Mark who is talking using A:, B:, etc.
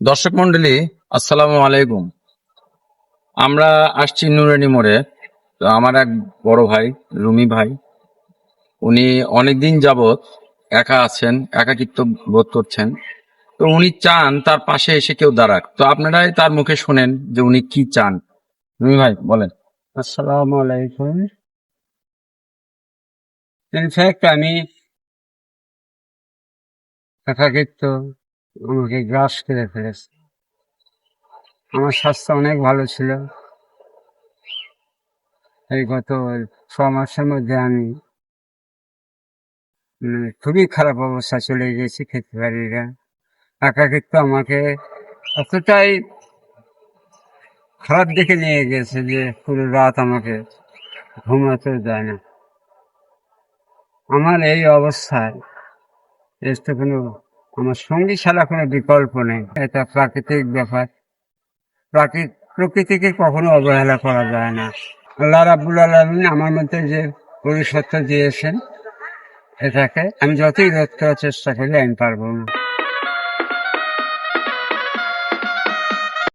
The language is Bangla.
A: দর্শক মন্ডলী, আসসালামু আলাইকুম। আমরা আসছি নুরানি মোড়ে। তো আমার এক বড় ভাই, রুমি ভাই, উনি অনেকদিন যাবত একা আছেন, একাকিত্ব বোধ করছেন। তো উনি চান তার পাশে এসে কেউ দাঁড়াক। তো আপনারাই তার মুখে শোনেন যে উনি কি চান। রুমি ভাই, বলেন।
B: আসসালাম আলাইকুম। ইনফ্যাক্ট আমি একাকিত্ব আমাকে গ্রাস করে ফেলেছে। আমার স্বাস্থ্য অনেক ভালো ছিল। এই গত ছ মাসের মধ্যে আমি খুবই খারাপ অবস্থা চলে গেছি না একাকিত্ব আমাকে এতটাই খারাপ দিকে নিয়ে গেছে যে পুরো রাত আমাকে ঘুমাতে দেয় না। আমার এই অবস্থায়, এর তো কোনো আমার সঙ্গী ছাড়া কোনো বিকল্প নেই। এটা প্রাকৃতিক ব্যাপার। প্রাকৃত প্রকৃতিকে কখনো অবহেলা করা যায় না। আল্লাহ রাবুল আলমিন আমার মধ্যে যে পরিষত্ব দিয়েছেন, এটাকে আমি যতই রোধ করার চেষ্টা করি, আমি পারব না।